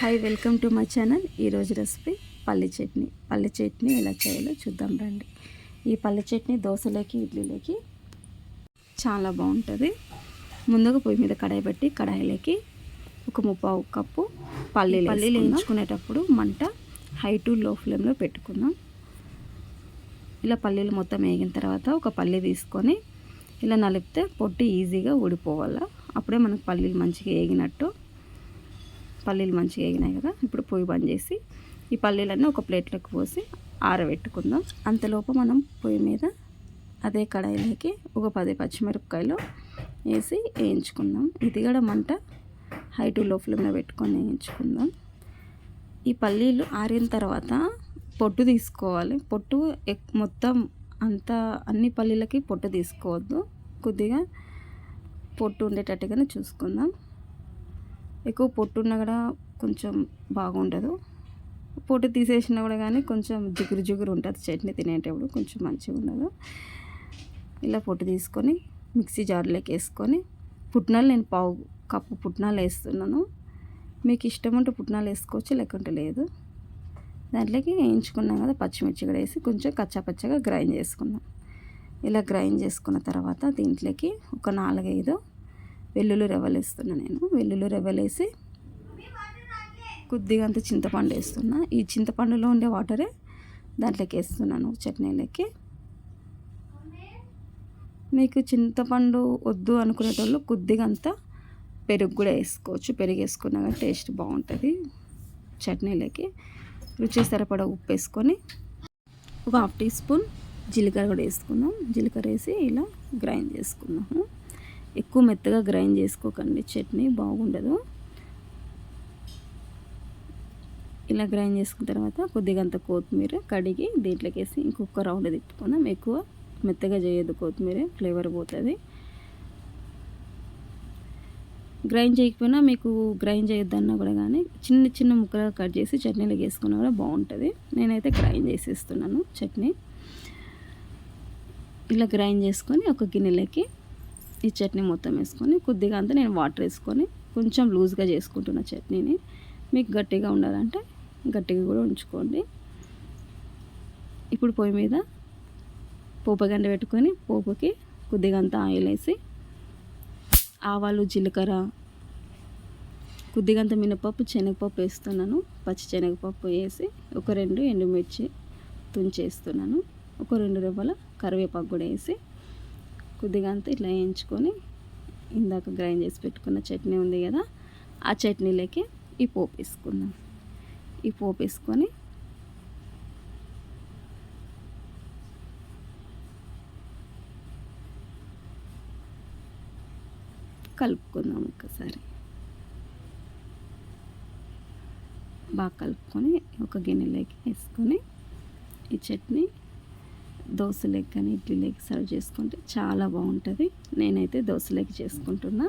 Hi welcome to my channel ఈరోజు recipe పల్లి చట్నీ. పల్లి చట్నీ ఎలా చేయాలో చూద్దాం రండి. ఈ పల్లి చట్నీ దోశలోకి ఇడ్లీలోకి చాలా బాగుంటుంది. ముందుగా పొయ్యి మీద కడాయి పెట్టి కడాయిలోకి ఒక ముప్పావు కప్పు పల్లీలు పల్లీలు వేయించుకునేటప్పుడు మంట హై టు లో ఫ్లేమ్లో పెట్టుకుందాం. ఇలా పల్లీలు మొత్తం వేగిన తర్వాత ఒక పల్లీ తీసుకొని ఇలా నలిపితే పొట్టు ఈజీగా ఊడిపోవాలా. అప్పుడే మనకు పల్లీలు మంచిగా వేగినట్టు పల్లీలు మంచిగా వేగినాయి కదా ఇప్పుడు పొయ్యి బంద్ చేసి ఈ పల్లీలన్నీ ఒక ప్లేట్లోకి పోసి ఆరబెట్టుకుందాం. అంతలోపు మనం పొయ్యి మీద అదే కడాయిలోకి ఒక పది పచ్చిమిరపకాయలు వేసి వేయించుకుందాం. ఇది కూడా మంట హై టు లో ఫ్లేమ్లో పెట్టుకొని వేయించుకుందాం. ఈ పల్లీలు ఆరిన తర్వాత పొట్టు తీసుకోవాలి. పొట్టు మొత్తం అంత అన్ని పల్లీలకి పొట్టు తీసుకోవద్దు. కొద్దిగా పొట్టు ఉండేటట్టుగానే చూసుకుందాం. ఎక్కువ పొట్టు ఉన్నా కూడా కొంచెం బాగుండదు. పొట్టు తీసేసినా కూడా కానీ కొంచెం జిగురు జిగురు ఉంటుంది. చట్నీ తినేటప్పుడు కొంచెం మంచిగా ఉండదు. ఇలా పొట్టు తీసుకొని మిక్సీ జార్లోకి వేసుకొని పుట్నాలు నేను పావు కప్పు పుట్నాలు వేస్తున్నాను. మీకు ఇష్టం ఉంటే పుట్నాలు వేసుకోవచ్చు లేకుంటే లేదు. దాంట్లోకి వేయించుకున్నాం కదా పచ్చిమిర్చి కూడా వేసి కొంచెం కచ్చాపచ్చగా గ్రైండ్ చేసుకున్నాం. ఇలా గ్రైండ్ చేసుకున్న తర్వాత దీంట్లోకి ఒక నాలుగైదు వెల్లుల్లి రెవ్వలు వేస్తున్నా నేను. వెల్లుల్లి రెవ్వలు వేసి కొద్దిగా అంత చింతపండు వేస్తున్నా. ఈ చింతపండులో ఉండే వాటరే దాంట్లోకి వేస్తున్నాను చట్నీలోకి. మీకు చింతపండు వద్దు అనుకునేటోళ్ళు కొద్దిగా అంత పెరుగు కూడా వేసుకోవచ్చు. పెరుగు వేసుకున్నా కానీ టేస్ట్ బాగుంటుంది చట్నీలోకి. రుచి సరిపడా ఉప్పు వేసుకొని ఒక హాఫ్ టీ స్పూన్ జీలకర్ర కూడా వేసుకుందాం. జీలకర్ర వేసి ఇలా గ్రైండ్ చేసుకుందాము. ఎక్కువ మెత్తగా గ్రైండ్ చేసుకోకండి. చట్నీ బాగుండదు. ఇలా గ్రైండ్ చేసుకున్న తర్వాత కొద్దిగా అంత కొత్తిమీర కడిగి దీంట్లోకి వేసి ఇంకొక రౌండ్ తిప్పుకుందాం. ఎక్కువ మెత్తగా చేయొద్దు కొత్తిమీర ఫ్లేవర్ పోతుంది. గ్రైండ్ చేయకపోయినా మీకు గ్రైండ్ చేయొద్దన్నా కూడా కానీ చిన్న చిన్న ముక్కలుగా కట్ చేసి చట్నీలోకి వేసుకున్నా కూడా బాగుంటుంది. నేనైతే గ్రైండ్ చేసేస్తున్నాను చట్నీ. ఇలా గ్రైండ్ చేసుకొని ఒక గిన్నెలోకి ఈ చట్నీ మొత్తం వేసుకొని కొద్దిగా అంతా నేను వాటర్ వేసుకొని కొంచెం లూజ్గా చేసుకుంటున్న చట్నీని. మీకు గట్టిగా ఉండాలంటే గట్టిగా కూడా ఉంచుకోండి. ఇప్పుడు పొయ్యి మీద పోపగండ పెట్టుకొని పోపుకి కొద్దిగా అంతా ఆయిల్ వేసి ఆవాలు జీలకర్ర కొద్దిగంత మినపప్పు శనగపప్పు వేస్తున్నాను. పచ్చి శనగపప్పు వేసి ఒక రెండు ఎండుమిర్చి తుంచేస్తున్నాను. ఒక రెండు రెబ్బల కరివేపాకు కూడా వేసి కొద్దిగా అంతా ఇట్లా వేయించుకొని ఇందాక గ్రైండ్ చేసి పెట్టుకున్న చట్నీ ఉంది కదా ఆ చట్నీలోకి ఈ పోపు వేసుకుందాం. ఈ పోపు వేసుకొని కలుపుకుందాం ఒకసారి బాగా కలుపుకొని ఒక గిన్నెలోకి వేసుకొని ఈ చట్నీ దోశలోకి కానీ లెగ్ సర్వ్ చేసుకుంటే చాలా బాగుంటుంది. నేనైతే దోశలోకి చేసుకుంటున్నా.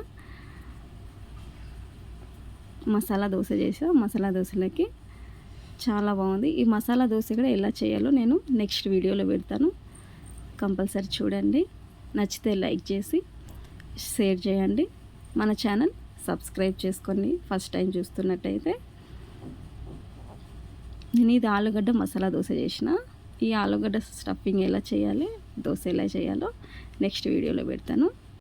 మసాలా దోశ చేసా. మసాలా దోశలకి చాలా బాగుంది. ఈ మసాలా దోశ కూడా ఎలా చేయాలో నేను నెక్స్ట్ వీడియోలో పెడతాను. కంపల్సరీ చూడండి. నచ్చితే లైక్ చేసి షేర్ చేయండి. మన ఛానల్ సబ్స్క్రైబ్ చేసుకోండి ఫస్ట్ టైం చూస్తున్నట్టయితే నేను ఇది ఆలుగడ్డ మసాలా దోశ చేసిన. ఈ ఆలుగడ్డ స్టఫింగ్ ఎలా చేయాలి దోశ ఎలా చేయాలో నెక్స్ట్ వీడియోలో పెడతాను.